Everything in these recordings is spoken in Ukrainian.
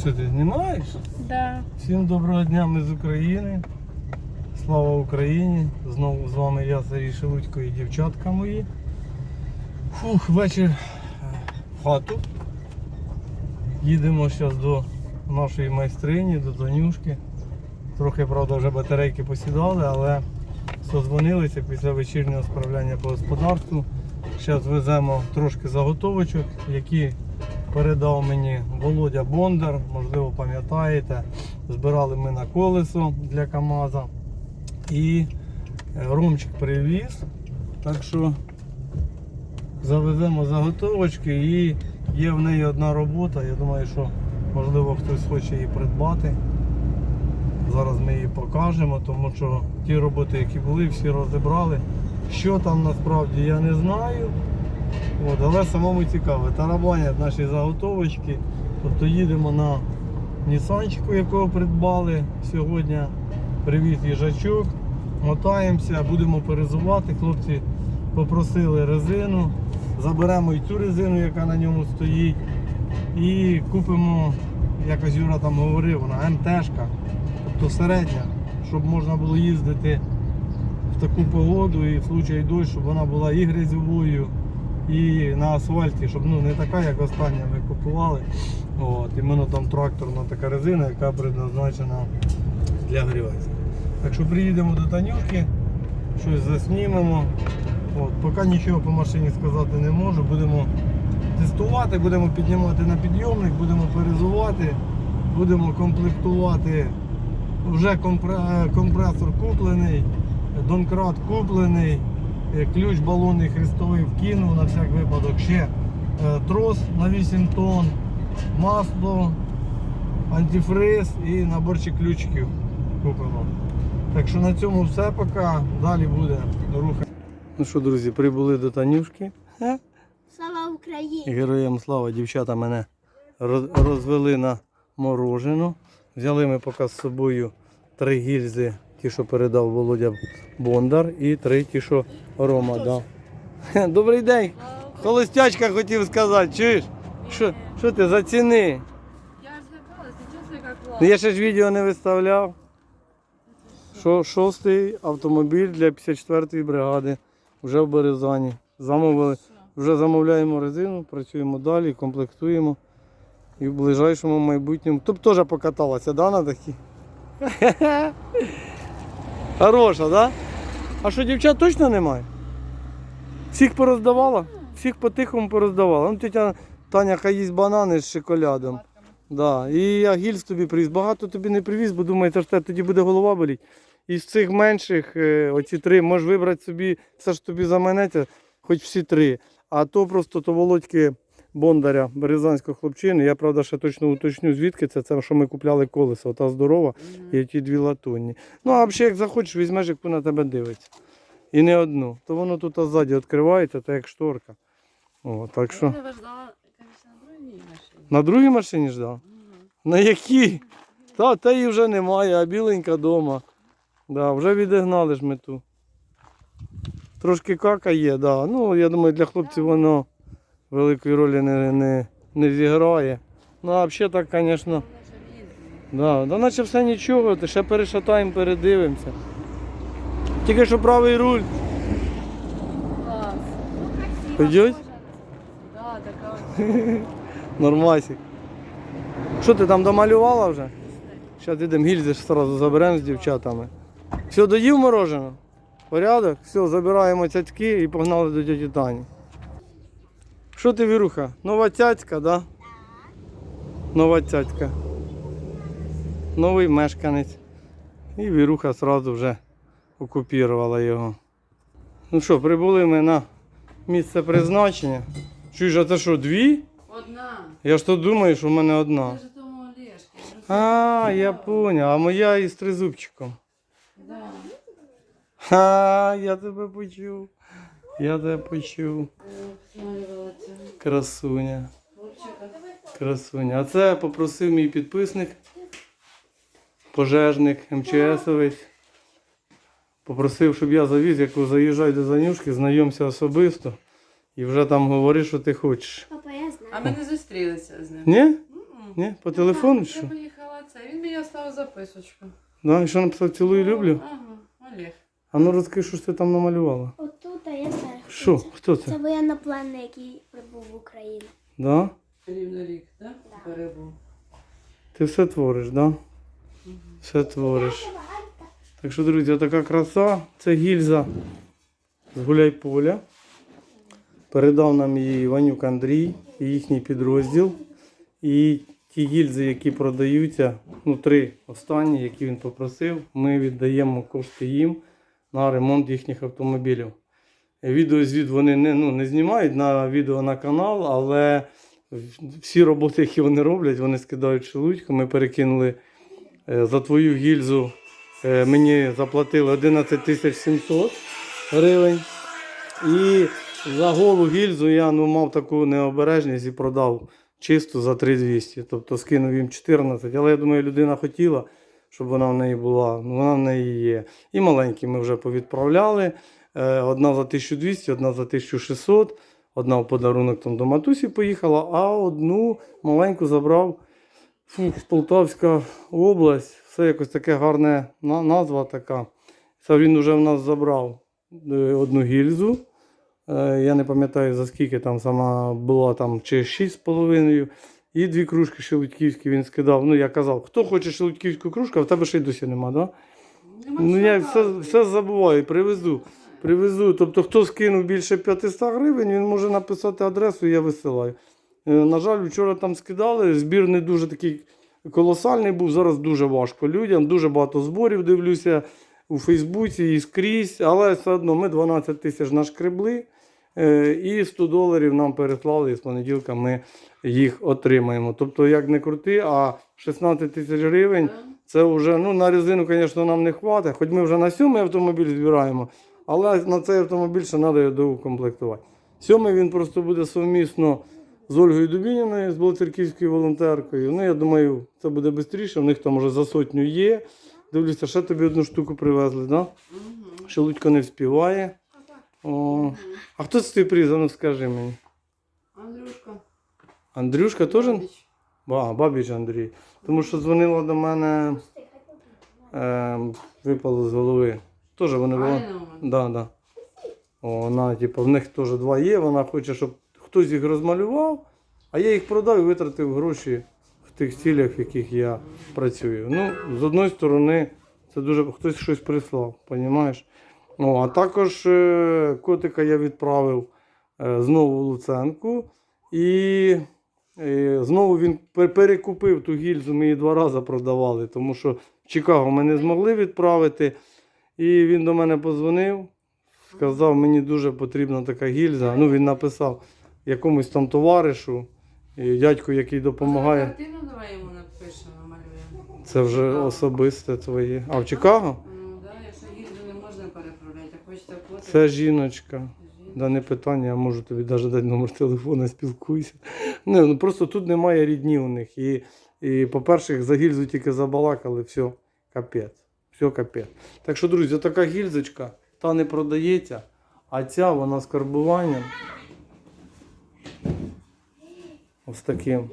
Що ти знімаєш? Да. Всім доброго дня, ми з України. Слава Україні! Знову з вами я, Сергій Шелудько і дівчатка мої. Фух, вечір е, в хату. Їдемо зараз до нашої майстрині, до Танюшки. Трохи, правда, вже батарейки посідали, але созвонилися після вечірнього справляння по господарству. Зараз веземо трошки заготовочок, які передав мені Володя Бондар, можливо, пам'ятаєте. Збирали ми на колесо для КАМАЗа. І е, Ромчик привіз. Так що завеземо заготовочки і є в неї одна робота. Я думаю, що можливо хтось хоче її придбати. Зараз ми її покажемо, тому що ті роботи, які були, всі розібрали. Що там насправді я не знаю. От, але самому цікаво. Тарабанять наші заготовочки. Тобто їдемо на Нісанчику, якого придбали сьогодні. Привіз їжачок, мотаємося, будемо перезувати. Хлопці попросили резину. Заберемо і цю резину, яка на ньому стоїть. І купимо, якось Юра там говорив, вона МТшка, тобто середня, щоб можна було їздити в таку погоду і в случаї дощ, щоб вона була і грязьовою, і на асфальті, щоб ну, не така, як остання ми купували. От, іменно там тракторна така резина, яка предназначена для грязі. Так що приїдемо до Танюшки, щось заснімемо. От, поки нічого по машині сказати не можу, будемо тестувати, будемо піднімати на підйомник, будемо перезувати, будемо комплектувати. Вже е, компресор куплений, донкрат куплений, ключ балонний хрестовий вкинув на всяк випадок ще е, трос на 8 тонн, масло, антифриз і наборчик ключиків купимо. Так що на цьому все поки. Далі буде руха. Ну що, друзі, прибули до Танюшки. Слава Україні! Героям слава, дівчата мене розвели на морожену. Взяли ми поки з собою три гільзи, ті, що передав Володя Бондар, і три ті, що Рома. Хе, Добрий день! Холостячка хотів сказати, чуєш? Що, що ти заціни? Я же как Ну. Я ще ж відео не виставляв. Що шостий автомобіль для 54-ї бригади вже в Березані. Замовили. Вже замовляємо резину, працюємо далі, комплектуємо. І в ближайшому майбутньому. Тут теж покаталася, да, на такій? Хороша, да? А що, дівчат точно немає? Всіх пороздавала? Всіх по-тихому пороздавала. Ну, тетя Таня хай їсть банани з шоколадом. Да. І я гільз тобі привіз. Багато тобі не привіз, бо думаю, це тоді буде голова боліть. Із цих менших, е, оці три, можеш вибрати собі, все ж тобі заманеться, хоч всі три. А то просто то Володьки Бондаря, березанського хлопчини. Я правда ще точно уточню, звідки це, це що ми купляли колесо, та здорова і ті дві латунні. Ну, а взагалі, як захочеш, візьмеш, як на тебе дивиться. І не одну. То воно тут ззаді відкривається, так як шторка. О, так що. Я ждала, на машине. На другій машині ждав? На якій? Та, та її вже немає, а біленька вдома. Да, вже відігнали ж ми ту. Трошки кака є, да. Ну, я думаю, для хлопців воно великої ролі не, не, не зіграє. Ну, а взагалі так, звісно, да, да, наче все нічого, ти ще перешатаємо, передивимося. Тільки що правий руль. Класс. Пойдет? Да, такая. Нормасик. Що ти там домалювала вже? Зараз йдемо гільзи одразу заберемо з дівчатами. Все, доїв мороженого? Порядок? Все, забираємо цяцьки і погнали до тіті Тані. Що ти, Віруха? Нова цяцька, да? Нова цяцька. Новий мешканець. І Віруха одразу вже окупірувала його. Ну що, прибули ми на місце призначення. Чуєш, а це що, дві? Одна. Я ж то думаю, що в мене одна. Ты же думал Олежки. А, я понял. А моя із тризубчиком. Да. Ха, я тебе почув. Я тебе почув. Красуня. Красуня. А це попросив мій підписник, пожежник, МЧСовець. Попросив, щоб я завіз, як заїжджай до Занюшки, знайомся особисто. І вже там говори, що ти хочеш. Папа, я знаю. А ми не зустрілися з ним. Ні? Ні? По телефону? Я Що? поїхала це. Він мені оставив записочку. Да? І що написав цілую люблю? Ага, Олег. А ну розкажи, що ж ти там намалювала? Отут, а я знаю. хто Що? це. Хто Це це? воєннопланний, який прибув в Україну. Да? Рівно рік, так? Перебув. Ти все твориш, да? Все твориш. Так що, друзі, така краса. Це гільза з Гуляйполя. Передав нам її Ванюк Андрій і їхній підрозділ. І ті гільзи, які продаються, ну три останні, які він попросив, ми віддаємо кошти їм на ремонт їхніх автомобілів. Відеозвіт вони не, ну, не знімають на відео на канал, але всі роботи, які вони роблять, вони скидають шелудько. Ми перекинули е, за твою гільзу. е, Мені заплатили 11 тисяч 700 гривень. І за голу гільзу я ну, мав таку необережність і продав чисту за 3200. Тобто скинув їм 14. Але я думаю, людина хотіла, щоб вона в неї була. Ну, вона в неї є. І маленькі ми вже повідправляли. Е, Одна за 1200, одна за 1600. Одна в подарунок там до матусі поїхала, а одну маленьку забрав Фу, Полтавська область. Все якось таке гарне назва така. Це він вже в нас забрав е, одну гільзу. Е, Я не пам'ятаю за скільки там сама була там чи 6,5. І дві кружки шелудьківські він скидав. Ну, я казав, хто хоче шелудьківську кружку, а в тебе ще й досі нема, да? Нема Ну я все, все забуваю, привезу. Привезу. Тобто, хто скинув більше 500 гривень, він може написати адресу, я висилаю. Е, На жаль, вчора там скидали. Збір не дуже такий колосальний був. Зараз дуже важко людям. Дуже багато зборів дивлюся у Фейсбуці і скрізь. Але все одно ми 12 тисяч нашкребли. е, І 100 доларів нам переслали, і з понеділка ми їх отримаємо. Тобто, як не крути, а 16 тисяч гривень це вже ну, на резину, звісно, нам не хватить. Хоч ми вже на сьомий автомобіль збираємо, але на цей автомобіль ще треба його доукомплектувати. Сьомий він просто буде совмісно з Ольгою Дубініною, з Болоцерківською волонтеркою. Ну, я думаю, це буде швидше. У них там вже за сотню є. Дивлюся, ще тобі одну штуку привезли, да? Мгм. Шелудько не вспіває. О. А хто це ти приїздив? Ну скажи мені. Андрюшка. Андрюшка теж? Бабіч. А, бабіч Андрій. Тому що дзвонила до мене, е, випало з голови. Теж вони були. Да, да. О, Вона, типу, в них теж два є. Вона хоче, щоб хтось їх розмалював, а я їх продав і витратив гроші в тих цілях, в яких я працюю. Ну, з одної сторони, це дуже хтось щось прислав, розумієш? О, а також е, котика я відправив е, знову в Луценку. І е, знову він перекупив ту гільзу, ми її два рази продавали, тому що в Чикаго ми не змогли відправити. І він до мене позвонив, сказав, мені дуже потрібна така гільза. Ну, він написав якомусь там товаришу, і дядьку, який допомагає. Картину давай йому напишемо, намалюємо. Це вже особисте твоє. А в Чикаго? Ну, да, якщо гільзу не можна переправляти, а хочеться. Це жіночка. Да не питання, я можу тобі навіть дати номер телефону, спілкуйся. Не, ну просто тут немає рідні у них. І, і по-перше, за гільзу тільки забалакали, все, капець. Все капець. Так що, друзі, така гільзочка, та не продається, а ця вона з карбуванням. Ось таким.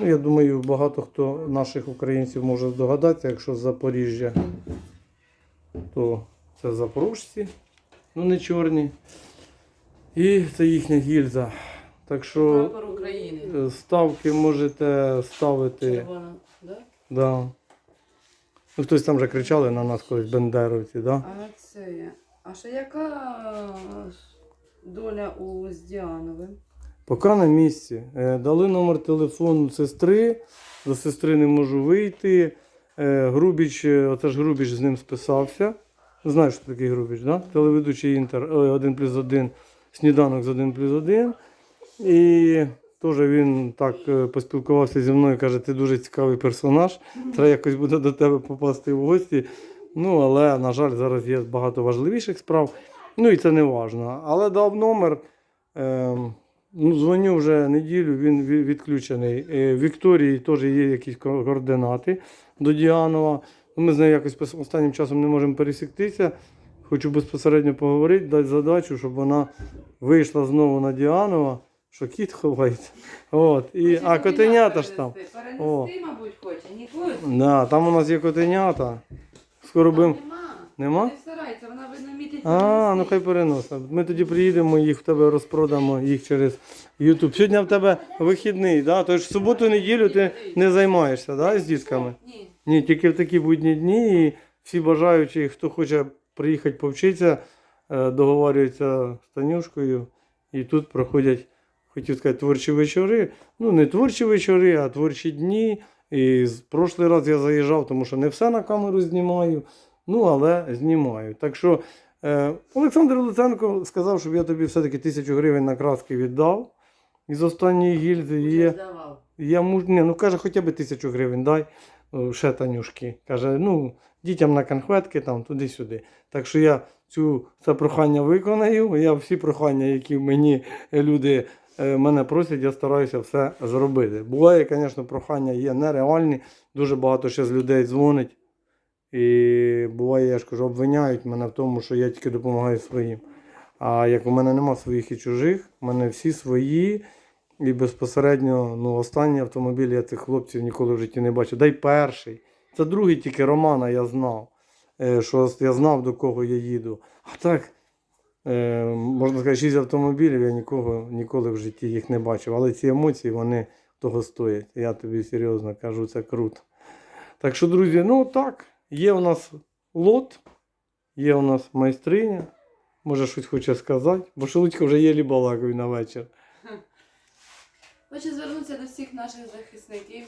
Ну, я думаю, багато хто наших українців може здогадатися, якщо з Запоріжжя, то це запорожці, ну не чорні. І це їхня гільза. Так що е, ставки можете ставити. Червона, да? Да. Ну, хтось там вже кричали на нас колись бендеровці, да? А це є. А ще яка доля у з Діановим? Поки на місці. Е, Дали номер телефону сестри. До сестри не можу вийти. Е, Грубіч, е, оце ж Грубіч з ним списався. Знаєш, що такий Грубіч, да? Телеведучий інтер 1 плюс 1, сніданок з 1 плюс 1. І теж він так е, поспілкувався зі мною, каже, ти дуже цікавий персонаж. Треба якось буде до тебе попасти в гості. Ну, але, на жаль, зараз є багато важливіших справ. Ну і це не важливо. Але дав номер. Ем, ну, дзвоню вже неділю, він відключений. Е, Вікторії теж є якісь координати до Діанова. Ну, Ми з нею якось останнім часом не можемо пересіктися. Хочу безпосередньо поговорити, дати задачу, щоб вона вийшла знову на Діанова Що кіт ховається. От. І, а котенята ж там. Перенести, О. Мабуть, хоче. Нікусь. Да, там у нас є котенята. Скоро будемо. Нема. Нема? Не старається, вона видно мітить. А, ну хай переносить. Ми тоді приїдемо, їх в тебе розпродамо їх через YouTube. Сьогодні в тебе вихідний, да? Тож в суботу, неділю ти не займаєшся да, з дітками? Ні. Ні, тільки в такі будні дні. І всі бажаючі, хто хоче приїхати повчитися, е, договорюються з Танюшкою. І тут проходять, хотів сказати, творчі вечори. Ну, не творчі вечори, а творчі дні. І з прошлий раз я заїжджав, тому що не все на камеру знімаю. Ну, але знімаю. Так що е, Олександр Луценко сказав, щоб я тобі все-таки тисячу гривень на краски віддав із останньої гільзи. Є, я муж, ні, ну каже, хоча б тисячу гривень дай, ще Танюшки. Каже, ну, дітям на конфетки там, туди-сюди. Так що я цю це прохання виконаю. Я всі прохання, які мені люди мене просять, я стараюся все зробити. Буває, звісно, прохання є нереальні. Дуже багато ще з людей дзвонить. І буває, я ж кажу, обвиняють мене в тому, що я тільки допомагаю своїм. А як у мене нема своїх і чужих, у мене всі свої. І безпосередньо, ну, останній автомобіль я цих хлопців ніколи в житті не бачив. Дай перший. Це другий тільки Романа я знав. е, Що я знав, до кого я їду. А так, е, можна сказати, шість автомобілів, я нікого ніколи в житті їх не бачив. Але ці емоції, вони того стоять. Я тобі серйозно кажу, це круто. Так що, друзі, ну так, є у нас лот, є у нас майстриня. Може, щось хоче сказати, бо Шелудько вже єлі балакаю на вечір. Хочу звернутися до всіх наших захисників,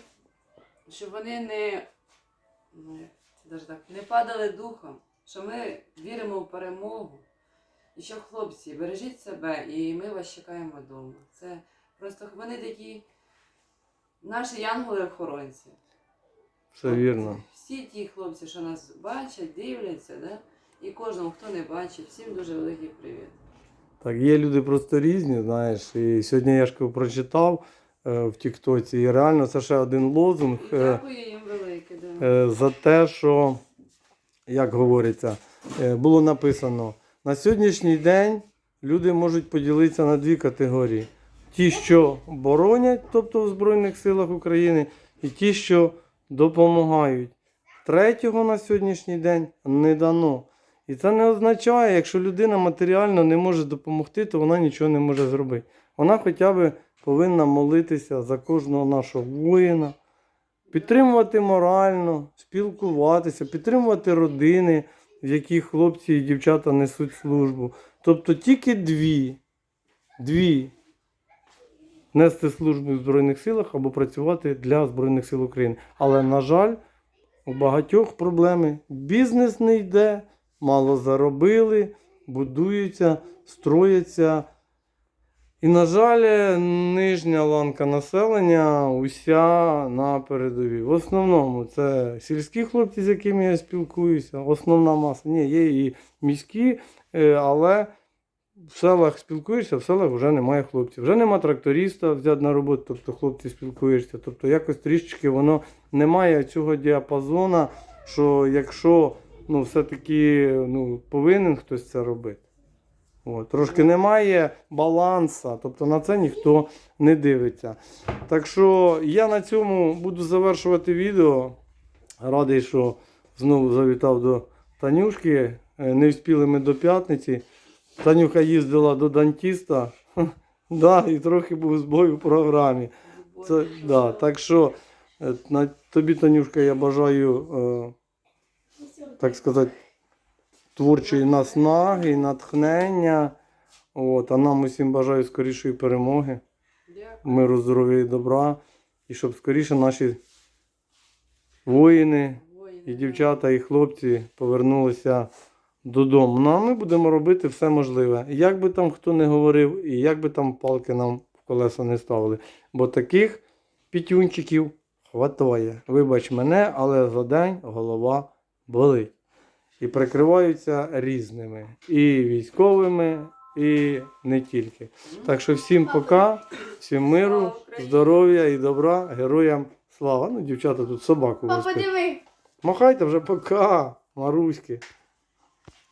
щоб вони не, ну, це так, не падали духом, що ми віримо в перемогу. І що, хлопці, бережіть себе, і ми вас чекаємо вдома. Це просто вони такі наші янголи-охоронці. Все вірно. Всі ті хлопці, що нас бачать, дивляться, да? і кожному, хто не бачить, всім дуже великий привіт. Так, є люди просто різні, знаєш. І сьогодні я ж прочитав е, в Тіктоці, і реально це ще один лозунг І е, дякую їм велике. Да. е, за те, що, як говориться, е, було написано: на сьогоднішній день люди можуть поділитися на дві категорії: ті, що боронять, тобто в Збройних силах України, і ті, що допомагають. Третього на сьогоднішній день не дано. І це не означає, якщо людина матеріально не може допомогти, то вона нічого не може зробити. Вона хоча б повинна молитися за кожного нашого воїна, підтримувати морально, спілкуватися, підтримувати родини, в яких хлопці і дівчата несуть службу. Тобто тільки дві, дві нести службу в Збройних силах або працювати для Збройних сил України. Але, на жаль, у багатьох проблеми. Бізнес не йде, мало заробили, будуються, строяться. І, на жаль, нижня ланка населення уся на передовій. В основному це сільські хлопці, з якими я спілкуюся. Основна маса. Ні, є і міські, е, але в селах спілкуєшся, в селах вже немає хлопців. Вже нема тракториста взяти на роботу, тобто хлопці спілкуєшся. Тобто якось трішечки воно не має цього діапазона, що якщо ну, все-таки ну, повинен хтось це робити. От, трошки немає баланса, тобто на це ніхто не дивиться. Так що я на цьому буду завершувати відео. Радий, що знову завітав до Танюшки. Е, Не встигли ми до п'ятниці. Танюха їздила до дантіста. Да, і трохи був збой у програмі. Це, да, так що е, тобі, Танюшка, я бажаю, е, так сказати, творчої наснаги, натхнення. От, а нам усім бажаю скорішої перемоги, миру, здоров'я і добра. І щоб скоріше наші воїни і дівчата, і хлопці повернулися додому. Ну а ми будемо робити все можливе. Як би там хто не говорив, і як би там палки нам в колеса не ставили. Бо таких пітюнчиків хватає. Вибач мене, але за день голова болить. І прикриваються різними. І військовими, і не тільки. Так що всім пока, всім миру, здоров'я і добра, героям слава. Ну, дівчата тут собаку Папа, диви. Махайте вже пока, Маруськи.